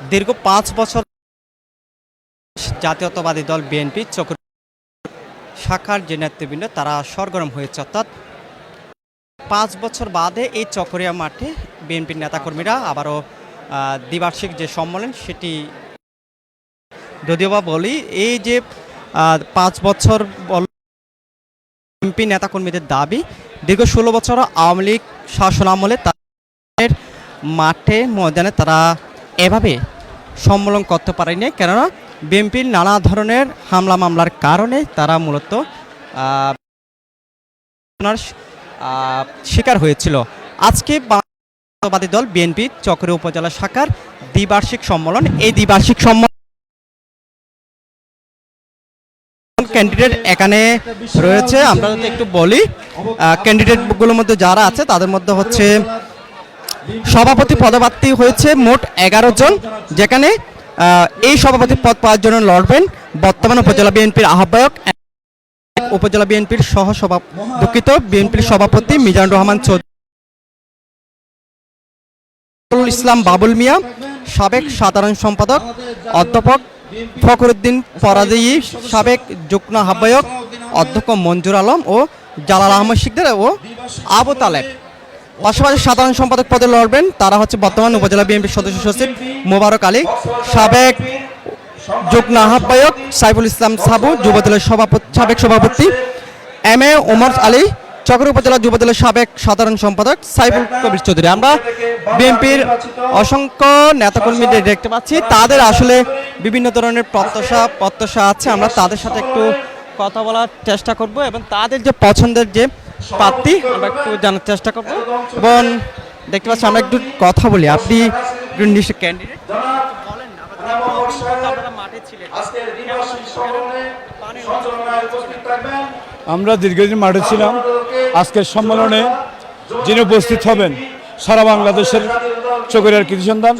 দীর্ঘ পাঁচ বছর জাতীয়তাবাদী দল বিএনপি চক্র শাখার যে নেতৃবৃন্দ, তারা সরগরম হয়েছে। অর্থাৎ পাঁচ বছর বাদে এই চকরিয়া মাঠে বিএনপির নেতাকর্মীরা আবারও দ্বিবার্ষিক যে সম্মেলন, সেটি যদিও বা বলি, এই যে পাঁচ বছর বিএনপি নেতাকর্মীদের দাবি, দীর্ঘ ষোলো বছর আওয়ামী লীগ শাসন আমলে তাদের মাঠে, ময়দানে তারা এভাবে সম্মেলন করতে পারেনি, কেননা বিএনপির নানা ধরনের হামলা মামলার কারণে তারা মূলত শিকার হয়েছিল। আজকে বাস্তবাদী দল বিএনপি চক্রে উপজেলা শাখার দ্বিবার্ষিক সম্মেলন, এই দ্বিবার্ষিক সম্মেলন ক্যান্ডিডেট এখানে রয়েছে। আমরা যদি একটু বলি ক্যান্ডিডেটগুলোর মধ্যে যারা আছে, তাদের মধ্যে হচ্ছে সভাপতি পদপ্রার্থী হয়েছে মোট এগারো জন, যেখানে এই সভাপতি পদ পাওয়ার জন্য লড়বেন বর্তমান উপজেলা বিএনপির আহ্বায়ক উপজেলা বিএনপির সহ দুঃখিত, বিএনপির সভাপতি মিজানুর রহমান চৌধুরী। ইসলাম বাবুল মিয়া, সাবেক সাধারণ সম্পাদক, অধ্যাপক ফখরুদ্দিন পরাজয়ী, সাবেক যুগ্ম আহ্বায়ক, অধ্যক্ষ মঞ্জুর আলম ও জালাল আহমদ শিকদার ও আবু তালেব। পাশাপাশি সাধারণ সম্পাদক পদে লড়বেন তারা হচ্ছে বর্তমান উপজেলা বিএনপির সদস্য সচিব মোবারক আলী, সাবেক যুগ্ম আহ্বায়ক সাইফুল ইসলাম সাবু, যুবদলের সভাপতি, সাবেক সভাপতি এম এ ওমর আলী, চক্র উপজেলা যুবদলের সাবেক সাধারণ সম্পাদক সাইফুল কবির চৌধুরী। আমরা বিএনপির অসংখ্য নেতাকর্মীদের দেখতে পাচ্ছি। তাদের আসলে বিভিন্ন ধরনের প্রত্যাশা প্রত্যাশা আছে। আমরা তাদের সাথে একটু কথা বলার চেষ্টা করব এবং তাদের যে পছন্দের যে প্রার্থী আমরা একটু জানার চেষ্টা করব। এবং দেখতে পাচ্ছি আমরা একটু কথা বলি। আপনি নিশ্চয় ক্যান্ডিডেট আমরা দীর্ঘদিন মাঠে ছিলাম। আজকের সম্মেলনে যিনি উপস্থিত হবেন সারা বাংলাদেশের চকরিয়ার কৃতি সন্তান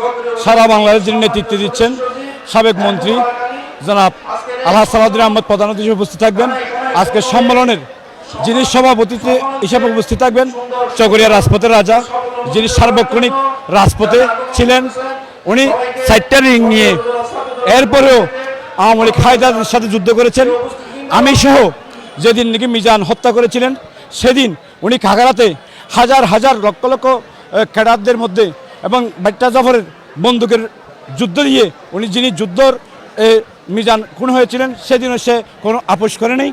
সারা বাংলাদেশ যিনি নেতৃত্ব দিচ্ছেন সাবেক মন্ত্রী জনাব আল্লাহ সালাউদ্দিন আহমদ প্রধান অতিথি উপস্থিত থাকবেন। আজকের সম্মেলনের যিনি সভাপতিতে হিসাবে উপস্থিত থাকবেন চকরিয়া রাজপথের রাজা যিনি সার্বক্ষণিক রাজপথে ছিলেন উনি চারটা রিং নিয়ে এরপরেও আওয়ামী লীগ হায়দারের সাথে যুদ্ধ করেছেন। আমি সহ যেদিন নাকি মিজান হত্যা করেছিলেন সেদিন উনি খাগারাতে হাজার হাজার লক্ষ লক্ষ আহ, ক্যাডারদের মধ্যে এবং বাট্টা জাফরের বন্দুকের যুদ্ধ দিয়ে উনি যিনি যুদ্ধর মিজান খুন হয়েছিলেন সেদিনও সে কোনো আপোষ করে নেই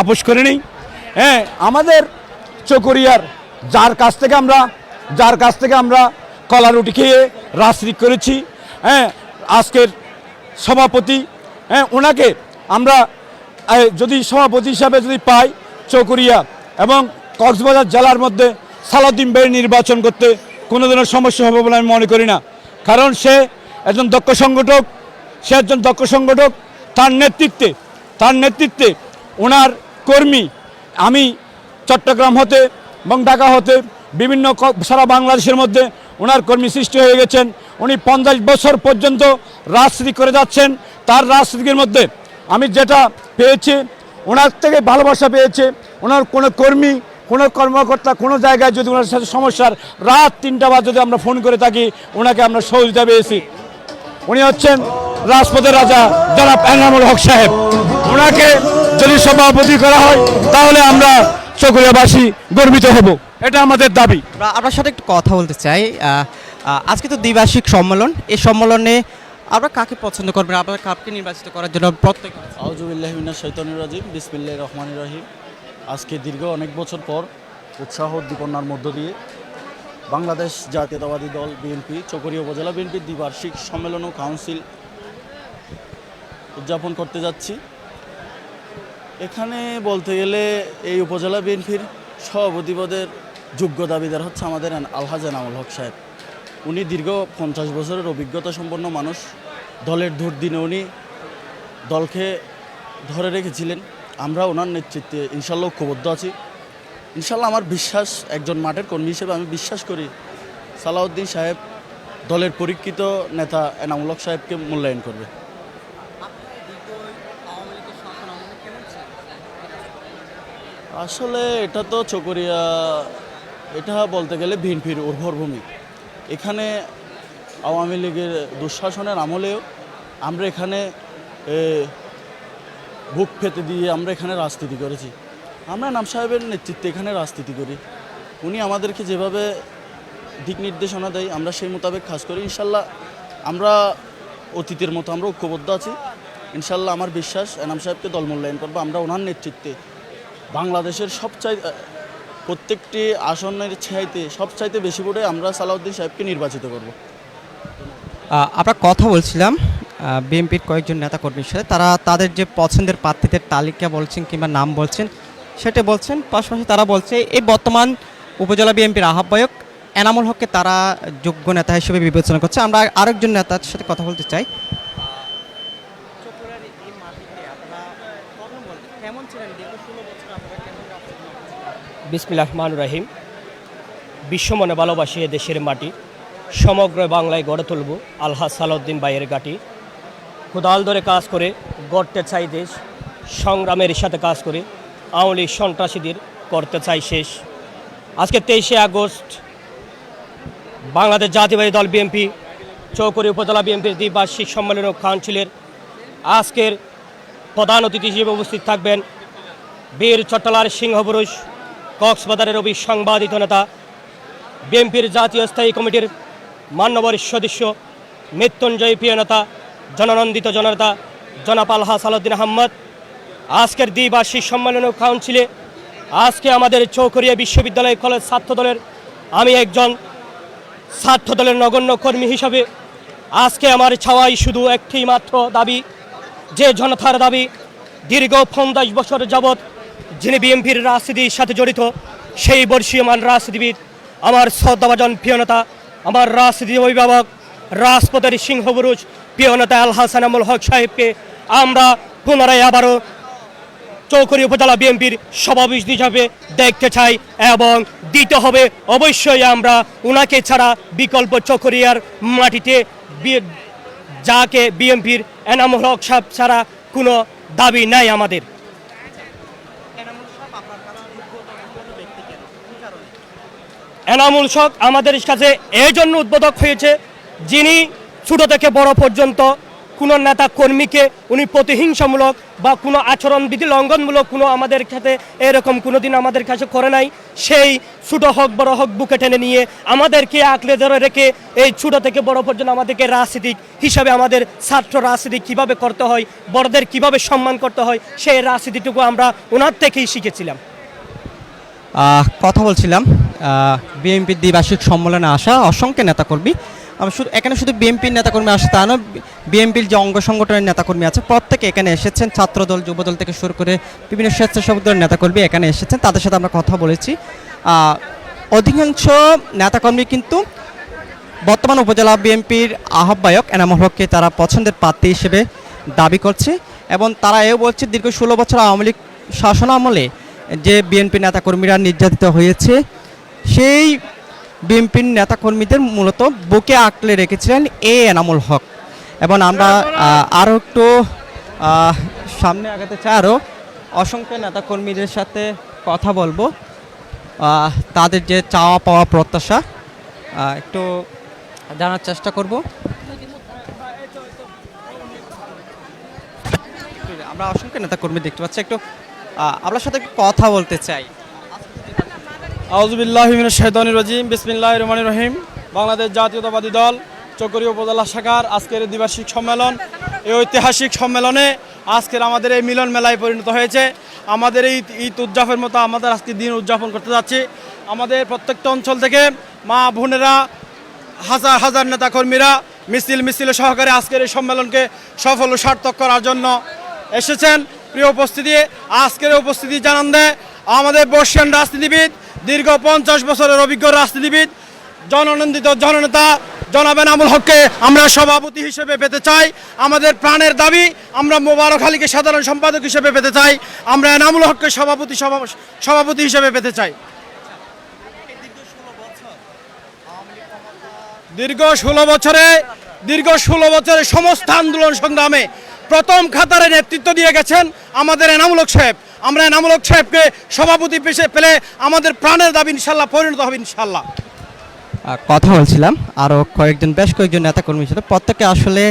আপোষ করে নেই। হ্যাঁ আমাদের চকরিয়ার, যার কাছ থেকে আমরা, যার কাছ থেকে আমরা কলা রুটি খেয়ে রাজনীতি করেছি হ্যাঁ আজকের সভাপতি হ্যাঁ ওনাকে আমরা যদি সভাপতি হিসাবে যদি পাই চকরিয়া এবং কক্সবাজার জেলার মধ্যে সালাউদ্দিন বের নির্বাচন করতে কোনো ধরনের সমস্যা হবে বলে আমি মনে করি না। কারণ সে একজন দক্ষ সংগঠক, সে একজন দক্ষ সংগঠক, তার নেতৃত্বে তার নেতৃত্বে ওনার কর্মী। আমি চট্টগ্রাম হতে এবং ঢাকা হতে বিভিন্ন সারা বাংলাদেশের মধ্যে ওনার কর্মী সৃষ্টি হয়ে গেছেন। উনি পঞ্চাশ বছর পর্যন্ত রাজনীতি করে যাচ্ছেন। তার রাজনীতির মধ্যে আমি যেটা পেয়েছি, ওনার থেকে ভালোবাসা পেয়েছে। ওনার কোনো কর্মী, কোনো কর্মকর্তা কোনো জায়গায় যদি ওনার সাথে সমস্যার রাত তিনটা বাদ যদি আমরা ফোন করে থাকি, ওনাকে আমরা সহযোগিতা পেয়েছি। উনি হচ্ছেন রাজপথের রাজা জনাব এনামুল হক সাহেব। ওনাকে যদি সভাপতি করা হয় তাহলে আমরা চকরিয়াবাসী গর্বিত হব। এটা আমাদের দাবি। আমরা আপনার সাথে একটু কথা বলতে চাই। আজকে তো দ্বিবার্ষিক সম্মেলন। এই সম্মেলনে আপনারা কাকে পছন্দ করবেন? আপনারা কাকে নির্বাচিত করার জন্য প্রত্যেক আউজুবিল্লাহমিনা শৈতনুর রাজিম। বিসমিল্লাহ রহমান রহিম। আজকে দীর্ঘ অনেক বছর পর উৎসাহ উদ্দীপনার মধ্য দিয়ে বাংলাদেশ জাতীয়তাবাদী দল বিএনপি চকরিয়া উপজেলা বিএনপির দ্বিবার্ষিক সম্মেলন ও কাউন্সিল উদযাপন করতে যাচ্ছি। এখানে বলতে গেলে এই উপজেলা বিএনপির সভাপতি পদের যোগ্য দাবিদার হচ্ছে আমাদের আলহাজ এনামুল হক সাহেব। উনি দীর্ঘ পঞ্চাশ বছরের অভিজ্ঞতা সম্পন্ন মানুষ। দলের দুর্দিনে উনি দলকে ধরে রেখেছিলেন। আমরা ওনার নেতৃত্বে ইনশাল্লাহ ঐক্যবদ্ধ আছি। ইনশাল্লাহ আমার বিশ্বাস, একজন মাঠের কর্মী হিসেবে আমি বিশ্বাস করি সালাউদ্দিন সাহেব দলের পরীক্ষিত নেতা এনামুল হক সাহেবকে মূল্যায়ন করবে। আসলে এটা তো চকরিয়া, এটা বলতে গেলে বিএনপির উর্বর ভূমি এখানে আওয়ামী লীগের দুঃশাসনের আমলেও আমরা এখানে বুক ফেতে দিয়ে আমরা এখানে রাজনীতি করেছি। আমরা নাম সাহেবের নেতৃত্বে এখানে রাজনীতি করি। উনি আমাদেরকে যেভাবে দিক নির্দেশনা দেয়, আমরা সেই মোতাবেক কাজ করি। ইনশাল্লাহ আমরা অতীতের মতো আমরা ঐক্যবদ্ধ আছি। ইনশাল্লাহ আমার বিশ্বাস, এনাম সাহেবকে দল মূল্যায়ন করব। আমরা ওনার নেতৃত্বে বাংলাদেশের সবচাই প্রত্যেকটি আসনের ছাইতে সবচাইতে বেশি ভোটে আমরা সালাউদ্দিন সাহেবকে নির্বাচিত করব। আমরা কথা বলছিলাম বিএনপির কয়েকজন নেতা কর্মীর সাথে। তারা তাদের যে পছন্দের প্রার্থীদের তালিকা বলছেন কিংবা নাম বলছেন, সেটা বলছেন। পাশাপাশি তারা বলছে, এই বর্তমান উপজেলা বিএনপির আহ্বায়ক এনামুল হককে তারা যোগ্য নেতা হিসেবে বিবেচনা করছে। আমরা আরেকজন নেতার সাথে কথা বলতে চাই। বিসমিল্লাহ রহমান রাহিম। বিশ্বমনে ভালোবাসি এ দেশের মাটি। সমগ্র বাংলায় গড়ে তুলব আলহা সালাউদ্দিন বাইয়ের গাটি। কোদাল ধরে কাজ করে গড়তে চাই দেশ। সংগ্রামের সাথে কাজ করে আওয়ামী সন্ত্রাসীদের করতে চাই শেষ। আজকে তেইশে আগস্ট, বাংলাদেশ জাতীয়বাদী দল বিএনপি চৌকরি উপজেলা বিএনপির দ্বিবার্ষিক সম্মেলন কাউন্সিলের আজকের প্রধান অতিথি হিসেবে উপস্থিত থাকবেন বীর চট্টলার সিংহপুরুষ, কক্সবাজারের অভি সংবাদিত নেতা, বিএনপির জাতীয় স্থায়ী কমিটির মান্যবর সদস্য, মৃত্যুঞ্জয় প্রিয় নেতা, জননন্দিত জননেতা, জনাব আলহা সালাউদ্দিন আহম্মদ আজকের দ্বিবার্ষিক সম্মেলন ও কাউন্সিলে আজকে আমাদের চৌকরিয়া বিশ্ববিদ্যালয় কলেজ ছাত্র দলের আমি একজন ছাত্র দলের নগণ্য কর্মী হিসাবে আজকে আমার ছাওয়াই শুধু একটি মাত্র দাবি যে জনতার দাবি, দীর্ঘ পঞ্চাশ বছর যাবৎ যিনি বিএনপির রাজনীতির সাথে জড়িত, সেই বর্ষীয়মান রাজনীতিবিদ, আমার শ্রদ্ধাভাজন প্রিয়নেতা আমার রাজনীতি অভিভাবক, রাজপথের সিংহপুরুষ প্রিয়নেতা আল হাসান আমুল হক সাহেবকে আমরা পুনরায় আবারও চৌকরি উপজেলা বিএনপির সভাপতি হিসাবে দেখতে চাই এবং দিতে হবে। অবশ্যই আমরা ওনাকে ছাড়া বিকল্প চকরিয়ার মাটিতে যাকে বিএনপির এনামুল হক সাহেব ছাড়া কোনো দাবি নাই আমাদের। এনামুল হক আমাদের কাছে এই জন্য উদ্বোধক হয়েছে যিনি ছোট থেকে বড় পর্যন্ত কোনো নেতা কর্মীকে উনি প্রতিহিংসামূলক বা কোনো আচরণবিধি লঙ্ঘনমূলক কোনো আমাদের সাথে এরকম কোনো দিন আমাদের কাছে করে নাই, সেই ছোট হোক বড় হোক বুকে টেনে নিয়ে আমাদেরকে আঁকলে ধরে রেখে এই ছোট থেকে বড় পর্যন্ত আমাদেরকে রাজনীতিক হিসাবে আমাদের ছাত্র রাজনীতি কীভাবে করতে হয়, বড়দের কীভাবে সম্মান করতে হয়, সেই রাজনীতিটুকু আমরা ওনার থেকেই শিখেছিলাম। কথা বলছিলাম। বিএনপির দ্বিবার্ষিক সম্মেলনে আসা অসংখ্য নেতাকর্মী শুধু এখানে শুধু বিএনপির নেতাকর্মী আসে তা না বিএনপির যে অঙ্গ সংগঠনের নেতাকর্মী আছে, প্রত্যেকে এখানে এসেছেন, ছাত্রদল, যুবদল থেকে শুরু করে বিভিন্ন স্বেচ্ছাসেবক দলের নেতাকর্মী এখানে এসেছেন, তাদের সাথে আমরা কথা বলেছি। অধিকাংশ নেতাকর্মী কিন্তু বর্তমান উপজেলা বিএনপির আহ্বায়ক এনামুল হককে তারা পছন্দের প্রার্থী হিসেবে দাবি করছে এবং তারা এও বলছে, দীর্ঘ ষোলো বছর আওয়ামী লীগ শাসন আমলে যে বিএনপি নেতাকর্মীরা নির্যাতিত হয়েছে, সেই বিএনপির নেতাকর্মীদের মূলত বুকে আঁকলে রেখেছিলেন এ এনামুল হক। এবং আমরা আরও একটু সামনে আগাতে চাই আরও অসংখ্য নেতাকর্মীদের সাথে কথা বলব। তাদের যে চাওয়া পাওয়া প্রত্যাশা একটু জানার চেষ্টা করব। আমরা অসংখ্য নেতা কর্মী দেখতে পাচ্ছি। একটু আপনার সাথে একটু কথা বলতে চাই। আউজবিল্লাহ শৈতানির রাজিম বিসমিল্লাহ রহমান রহিম। বাংলাদেশ জাতীয়তাবাদী দল, চকরিয়া উপজেলা শাখার আজকের দ্বিবার্ষিক সম্মেলন। এই ঐতিহাসিক সম্মেলনে আজকের আমাদের এই মিলন মেলায় পরিণত হয়েছে। আমাদের এই ঈদ উদযাপনের মতো আমাদের আজকে দিন উদযাপন করতে যাচ্ছি। আমাদের প্রত্যেকটা অঞ্চল থেকে মা বোনেরা, হাজার হাজার নেতাকর্মীরা মিছিল মিছিল সহকারে আজকের এই সম্মেলনকে সফল ও সার্থক করার জন্য এসেছেন। প্রিয় উপস্থিতি, আজকের উপস্থিতি জানান দেয় আমাদের বর্ষিয়ান রাজনীতিবিদ দীর্ঘ পঞ্চাশ বছরের অভিজ্ঞ রাজনীতিবিদ, জননন্দিত জননেতা, জনাব এনামুল হককে আমরা সভাপতি হিসেবে পেতে চাই। আমাদের প্রাণের দাবি, আমরা মোবারক আলীকে সাধারণ সম্পাদক হিসেবে পেতে চাই। আমরা এনামুল হককে সভাপতি সভা- সভাপতি হিসেবে পেতে চাই। দীর্ঘ ষোলো বছরে, দীর্ঘ ষোলো বছরের সমস্ত আন্দোলন সংগ্রামে প্রথম খাতারে নেতৃত্ব দিয়ে গেছেন আমাদের এনামূলক সাহেব। আমরা এনামূলক সাহেবকে সভাপতি পেশে পেলে আমাদের প্রাণের দাবি ইনশাল্লাহ পরিণত হবে ইনশাল্লাহ। কথা বলছিলাম। আরও কয়েকজন, বেশ কয়েকজন নেতাকর্মীর সাথে। প্রত্যেকে আসলে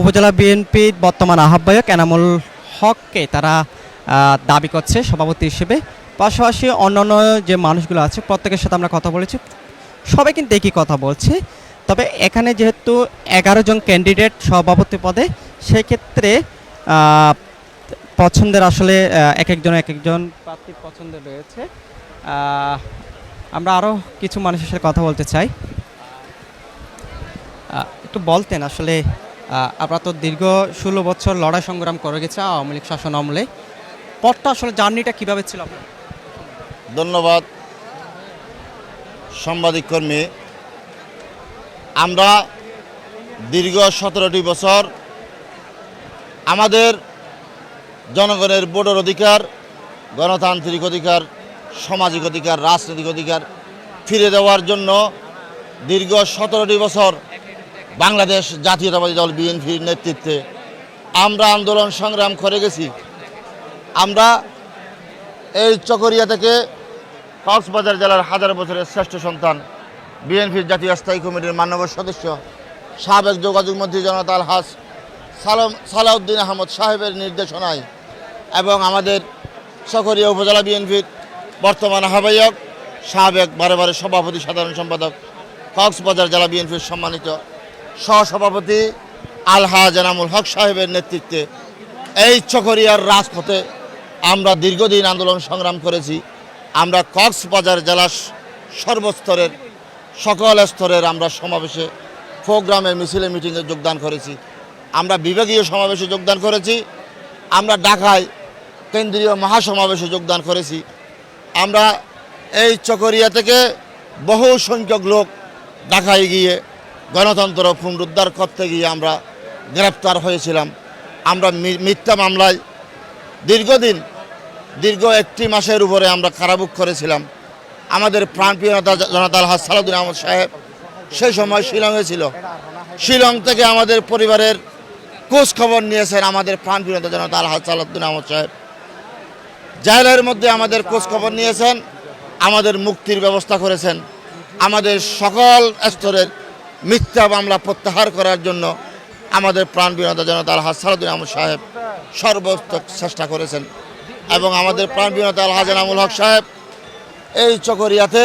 উপজেলা বিএনপির বর্তমান আহ্বায়ক এনামুল হককে তারা দাবি করছে সভাপতি হিসেবে। পাশাপাশি অন্যান্য যে মানুষগুলো আছে, প্রত্যেকের সাথে আমরা কথা বলেছি। সবাই কিন্তু একই কথা বলছে। তবে এখানে যেহেতু এগারো জন ক্যান্ডিডেট সভাপতি পদে, সেক্ষেত্রে পছন্দের আসলে এক একজন এক একজন প্রার্থীর পছন্দের রয়েছে। আমরা আরও কিছু মানুষের সাথে কথা বলতে চাই। একটু বলতেন আসলে আপনারা তো দীর্ঘ ষোলো বছর লড়াই সংগ্রাম করে গেছে, আওয়ামী লীগ শাসন আমলে। পথটা আসলে জার্নিটা কীভাবে ছিল আপনার? ধন্যবাদ। সাংবাদিক কর্মী আমরা দীর্ঘ সতেরোটি বছর আমাদের জনগণের ভোটের অধিকার, গণতান্ত্রিক অধিকার, সামাজিক অধিকার, রাজনৈতিক অধিকার ফিরে দেওয়ার জন্য দীর্ঘ সতেরোটি বছর বাংলাদেশ জাতীয়তাবাদী দল বিএনপির নেতৃত্বে আমরা আন্দোলন সংগ্রাম করে গেছি। আমরা এই চকরিয়া থেকে কক্সবাজার জেলার হাজার বছরের শ্রেষ্ঠ সন্তান বিএনপির জাতীয় স্থায়ী কমিটির মান্যবর সদস্য, সাবেক যোগাযোগ মন্ত্রী জনতা আলহাস সালাম সালাউদ্দিন আহমদ সাহেবের নির্দেশনায় এবং আমাদের চকরিয়া উপজেলা বিএনপির বর্তমান আহ্বায়ক, সাবেক বারে বারে সভাপতি, সাধারণ সম্পাদক, কক্সবাজার জেলা বিএনপির সম্মানিত সহসভাপতি আলহা জানামুল হক সাহেবের নেতৃত্বে এই চকরিয়ার রাজপথে আমরা দীর্ঘদিন আন্দোলন সংগ্রাম করেছি। আমরা কক্সবাজার জেলার সর্বস্তরের সকল স্তরের আমরা সমাবেশে, প্রোগ্রামে, মিছিলে, মিটিংয়ে যোগদান করেছি। আমরা বিভাগীয় সমাবেশে যোগদান করেছি। আমরা ঢাকায় কেন্দ্রীয় মহাসমাবেশে যোগদান করেছি। আমরা এই চকরিয়া থেকে বহু সংখ্যক লোক ঢাকায় গিয়ে গণতন্ত্র পুনরুদ্ধার করতে গিয়ে আমরা গ্রেপ্তার হয়েছিলাম। আমরা মিথ্যা মামলায় দীর্ঘদিন, দীর্ঘ একটি মাসের উপরে আমরা কারাভোগ করেছিলাম। আমাদের প্রাণপ্রিয় নেতা জনতা আলহাজ সালাউদ্দিন আহমদ সাহেব, সেই সময় শিলংয়ে ছিল। শিলং থেকে আমাদের পরিবারের খোঁজ খবর নিয়েছেন আমাদের প্রাণপ্রিয় নেতা জনতা আলহাজ সালাউদ্দিন আহমদ সাহেব। জেলের মধ্যে আমাদের খোঁজ খবর নিয়েছেন, আমাদের মুক্তির ব্যবস্থা করেছেন। আমাদের সকল স্তরের মিথ্যা মামলা প্রত্যাহার করার জন্য আমাদের প্রাণ বিনতা জনতা আলহাজ সালাউদ্দিন আহমদ সাহেব সর্বোত্তক চেষ্টা করেছেন। এবং আমাদের প্রাণ বিনতা আলহাজ এনামুল হক সাহেব এই চকরিয়াতে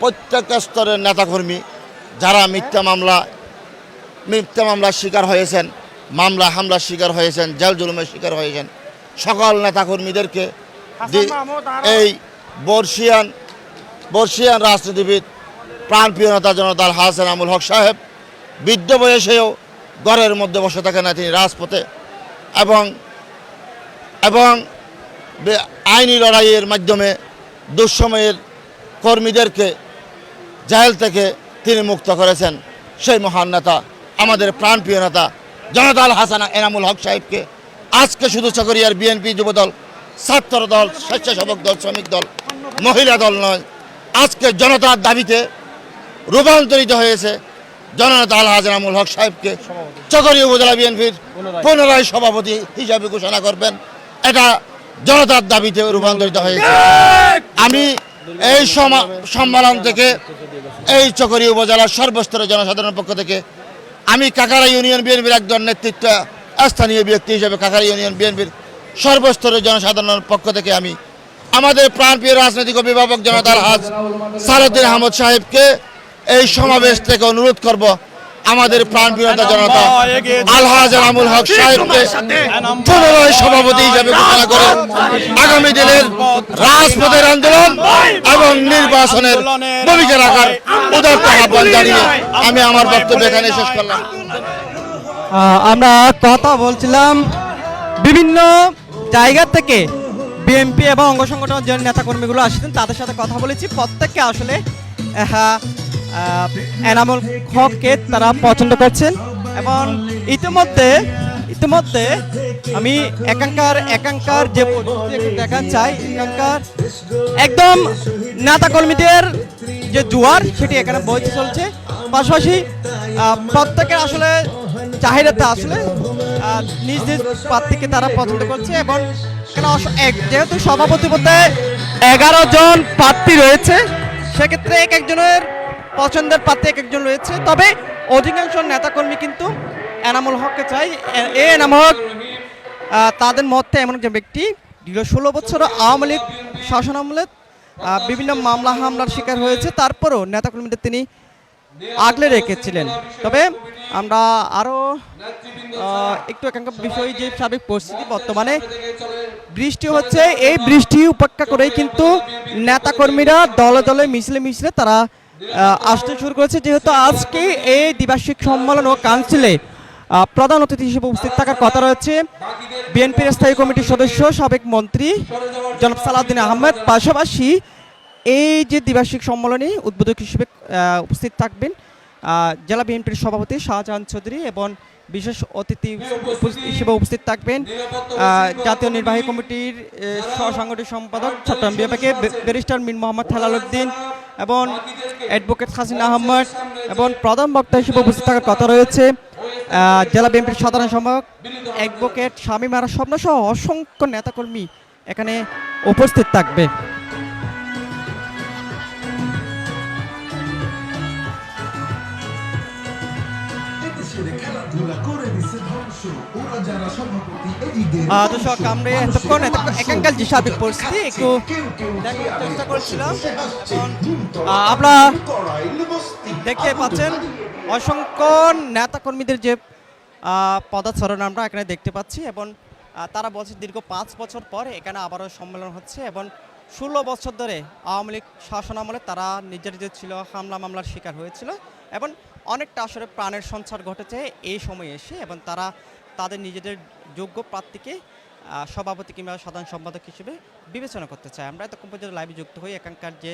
প্রত্যেক স্তরের নেতাকর্মী যারা মিথ্যা মামলা মিথ্যা মামলার শিকার হয়েছেন মামলা হামলার শিকার হয়েছেন জেল জুলুমের শিকার হয়েছেন সকল নেতাকর্মীদেরকে এই বর্ষিয়ান বর্ষিয়ান রাজনীতিবিদ প্রাণপ্রিয় নেতা জনতাল হাসান আমুল হক সাহেব বৃদ্ধ বয়সেও ঘরের মধ্যে বসে থাকেন না তিনি রাজপথে এবং এবং আইনি লড়াইয়ের মাধ্যমে দুঃসময়ের কর্মীদেরকে জাহেল থেকে তিনি মুক্ত করেছেন। সেই মহান নেতা, আমাদের প্রাণপ্রিয় নেতা জনতাল হাসানা এনামুল হক সাহেবকে আজকে শুধু চকরিয়ার বিএনপি যুবদল, ছাত্র দল, স্বেচ্ছাসেবক দল, শ্রমিক দল, মহিলা দল নয়। আজকে জনতার দাবিতে রূপান্তরিত হয়েছে জননেতা আলহাজ এনামুল হক সাহেবকে। চকরিয়া উপজেলা বিএনপির পুনরায় সভাপতি হিসাবে ঘোষণা করবেন। এটা জনতার দাবিতে রূপান্তরিত হয়েছে। আমি এই সমা- সম্মেলন থেকে এই চকরি উপজেলার সর্বস্তরের জনসাধারণের পক্ষ থেকে আমি কাকারা ইউনিয়ন বিএনপির একজন নেতৃত্ব, স্থানীয় ব্যক্তি হিসেবে কাকারা ইউনিয়ন বিএনপির সর্বস্তরের জনসাধারণের পক্ষ থেকে আমি আমাদের প্রাণপ্রিয় রাজনৈতিক অভিভাবক জনতার হাজ সারুদ্দিন আহমদ সাহেবকে এই সমাবেশ থেকে অনুরোধ করব। আমাদের প্রাণপ্রিয়তা জনতা, আলহাজ হক সাহেবকে পুনরায় সভাপতি হিসেবে ঘোষণা করে আগামী দিনের রাজপথের আন্দোলন এবং নির্বাচনের ভূমিকা রাখার উদার্ত আহ্বান জানিয়ে আমি আমার বক্তব্য এখানে শেষ করলাম। আমরা কথা বলছিলাম বিভিন্ন জায়গা থেকে বিএনপি এবং অঙ্গ সংগঠনের যে নেতাকর্মীগুলো আসছেন, তাদের সাথে কথা বলেছি। প্রত্যেককে আসলে এনামুল হককে তারা পছন্দ করছেন। এবং ইতিমধ্যে ইতিমধ্যে আমি একাঙ্কার একাঙ্কার যে দেখা চাই এখানকার একদম নেতাকর্মীদের যে জোয়ার, সেটি এখানে বইতে চলছে। পাশাপাশি প্রত্যেকের আসলে চাহিদাটা আসলে নিজ নিজ প্রার্থীকে তারা পছন্দ করছে এবং যেহেতু সভাপতি পদে এগারো জন প্রার্থী রয়েছে, সেক্ষেত্রে এক একজনের পছন্দের প্রার্থী এক একজন রয়েছে। তবে অধিকাংশ নেতাকর্মী কিন্তু এনামুল হককে চাই। এ- এনামুল হক তাদের মধ্যে এমন একজন ব্যক্তি, দীর্ঘ ষোলো বছর আওয়ামী লীগ শাসন আমলে বিভিন্ন মামলা হামলার শিকার হয়েছে। তারপরও নেতাকর্মীদের তিনি আগলে রেখেছিলেন। তবে আমরা আরও একটু এখানকার বিষয় যে সাবেক পরিস্থিতি বর্তমানে বৃষ্টি হচ্ছে, এই বৃষ্টি উপেক্ষা করেই কিন্তু নেতাকর্মীরা দলে দলে মিছিলে মিছিলে তারা আসতে শুরু করেছে যেহেতু আজকে এই দ্বিবার্ষিক সম্মেলন ও কাউন্সিলে প্রধান অতিথি হিসেবে উপস্থিত থাকার কথা রয়েছে বিএনপির স্থায়ী কমিটির সদস্য, সাবেক মন্ত্রী জনাব সালাউদ্দিন আহমেদ। পাশাপাশি এই যে দ্বিবার্ষিক সম্মেলনে উদ্বোধক হিসেবে উপস্থিত থাকবেন জেলা বিএনপির সভাপতি শাহজাহান চৌধুরী এবং বিশেষ অতিথি হিসেবে উপস্থিত থাকবেন। জাতীয় নির্বাহী কমিটির সহসাংগঠনিক সম্পাদক চট্টগ্রাম বিভাগে ব্যারিস্টার মিন মোহাম্মদ হেলালুদ্দিন এবং অ্যাডভোকেট হাসিন আহমদ এবং প্রধান বক্তা হিসেবে উপস্থিত থাকার কথা রয়েছে। জেলা বিএনপির সাধারণ সম্পাদক, অ্যাডভোকেট স্বামী মারা স্বপ্ন সহ অসংখ্য নেতাকর্মী এখানে উপস্থিত থাকবে। দর্শক আমরা এতক্ষণ এখানকার যে সার্বিক পরিস্থিতি একটু চেষ্টা করছিলাম। আমরা দেখতে পাচ্ছেন অসংখ্য নেতাকর্মীদের যে আহ, পদাচরণ আমরা এখানে দেখতে পাচ্ছি এবং তারা বলছে দীর্ঘ পাঁচ বছর পর এখানে আবারও সম্মেলন হচ্ছে এবং ষোলো বছর ধরে আওয়ামী লীগ শাসন আমলে তারা নির্যাতিত ছিল হামলা মামলার শিকার হয়েছিল এবং অনেকটা আসলে প্রাণের সঞ্চার ঘটেছে এই সময়ে এসে এবং তারা তাদের নিজেদের যোগ্য প্রার্থীকে সভাপতি কিংবা সাধারণ সম্পাদক হিসেবে বিবেচনা করতে চাই আমরা এতক্ষণ পর্যন্ত লাইভে যুক্ত হই। এখানকার যে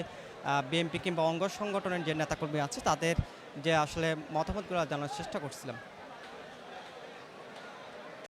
বিএনপি কিংবা অঙ্গ সংগঠনের যে নেতাকর্মী আছে, তাদের যে আসলে মতামতগুলো জানার চেষ্টা করছিলাম।